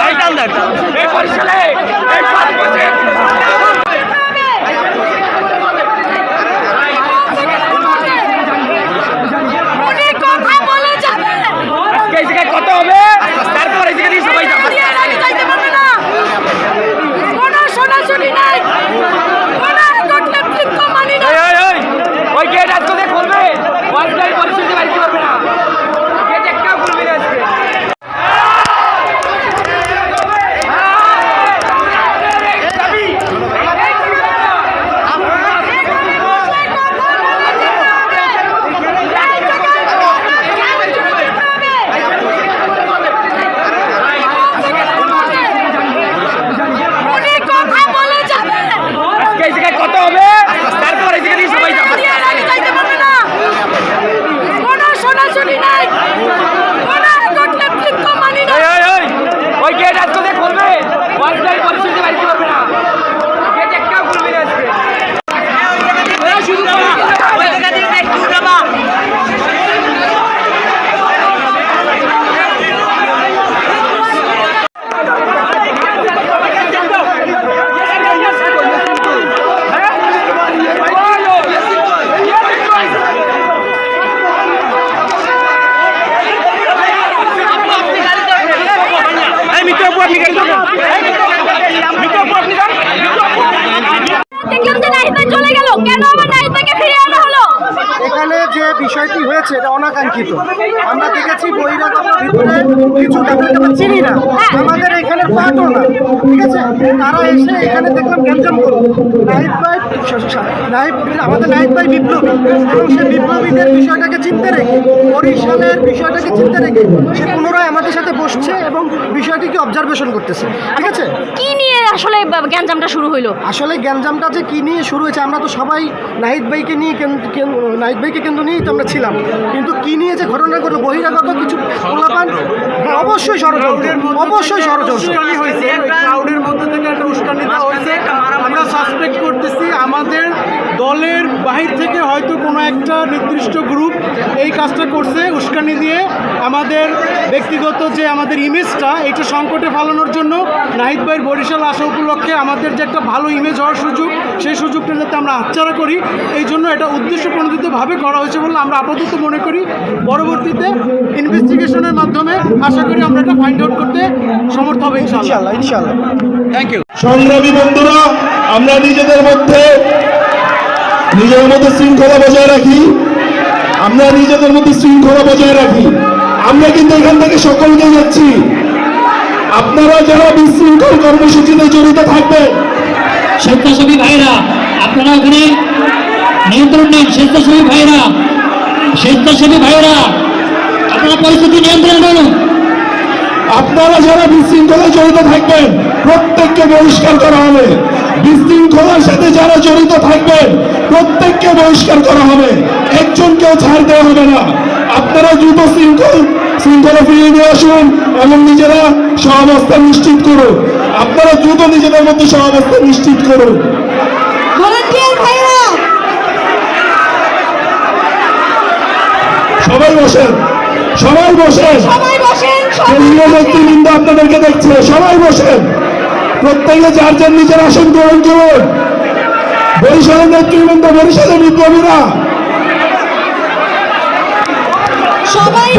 Light An Again, that's চলে গেল। কেন আমার নারীটাকে ফিরে আনা হলো। এখানে যে বিষয়টি হয়েছে এটা অনাকাঙ্ক্ষিত। আমরা দেখেছি বহিরাগত ভিতরে কিছু ব্যাপারটা চিনি না আমাদের এখানে পাঠও না। ঠিক আছে? তারা এসে এখানে দেখলাম গ্যাঞ্জাম করল। নাহিদ ভাই নাহিদ আমাদের নাহিদ ভাই বিপ্লবী। এবং সে বিপ্লবীদের বিষয়টাকে চিনতে রেখে বরিশালের বিষয়টাকে চিনতে রেখে সে পুনরায় আমাদের সাথে বসছে এবং বিষয়টিকে অবজারভেশন করতেছে। ঠিক আছে? কি নিয়ে আসলে গ্যাঞ্জামটা শুরু হইল? আসলে গ্যাঞ্জামটা যে কী নিয়ে শুরু হয়েছে আমরা তো সবাই নাহিদ ভাইকে নিয়ে নাহিদ ভাইকে কেন্দ্র নিয়েই তো আমরা ছিলাম। কিন্তু কি নিয়ে যে ঘটনা ঘটলো বহিরাগত কিছু পোলাপান? হ্যাঁ, অবশ্যই ষড়যন্ত্র অবশ্যই ষড়যন্ত্র। উস্কানি হয়েছে। ক্রাউডের মধ্যে থেকে একটা উস্কানি দেওয়া হয়েছে। আমরা সাসপেক্ট করতেছি আমাদের দলের বাহির থেকে হয়তো কোনো একটা নির্দিষ্ট গ্রুপ এই কাজটা করছে উস্কানি দিয়ে। আমাদের ব্যক্তিগত যে আমাদের ইমেজটা এটা সংকটে ফালানোর জন্য নাহিদ ভাইয়ের বরিশাল আসা উপলক্ষে আমাদের যে একটা ভালো ইমেজ হওয়ার সুযোগ সেই সুযোগটা যাতে আমরা হাতছাড়া করি এই জন্য এটা উদ্দেশ্য প্রণোদিতভাবে করা হয়েছে বলে আমরা আপাতত মনে করি। পরবর্তীতে ইনভেস্টিগেশনের মাধ্যমে আশা করি আমরা এটা ফাইন্ড আউট করতে সমর্থ হবে ইনশাআল্লাহ। ইনশাল্লাহ ইনশাল্লাহ থ্যাংক ইউ সংগ্রামী বন্ধুরা আমরা নিজেদের মধ্যে নিজেদের মধ্যে শৃঙ্খলা বজায় রাখি। আমরা নিজেদের মধ্যে শৃঙ্খলা বজায় রাখি। আমরা কিন্তু এখান থেকে সকলকে যাচ্ছি। আপনারা যারা বিশৃঙ্খল কর্মসূচিতে জড়িত থাকবেন স্বেচ্ছাসেবী ভাইরা আপনারা ওখানে নিয়ন্ত্রণ নিন স্বেচ্ছাসেবী ভাইরা। স্বেচ্ছাসেবী ভাইরা আপনারা পরিস্থিতি নিয়ন্ত্রণ করুন। আপনারা যারা বিশৃঙ্খলায় জড়িত থাকবেন, প্রত্যেককে বহিষ্কার করা হবে। বিশৃঙ্খলার সাথে যারা জড়িত থাকবেন, প্রত্যেককে বহিষ্কার করা হবে। একজনকেও ছাড় দেওয়া হবে না। আপনারা দ্রুত শৃঙ্খল, শৃঙ্খলা ফিরিয়ে নিয়ে আসুন এবং নিজেরা সহাবস্থা নিশ্চিত করুন। আপনারা দ্রুত নিজেদের মধ্যে সহাবস্থা নিশ্চিত করুন সবাই বসেন সবাই বসেন। সবাই বসেন কেন্দ্রীয় নেতৃবৃন্দ আপনাদেরকে দেখছে সবাই বসেন। প্রত্যেকে যার যার নিজের আসন গ্রহণ করুন। বরিশালের নেতৃবৃন্দ বরিশালের বিপ্লবীরা। সবাই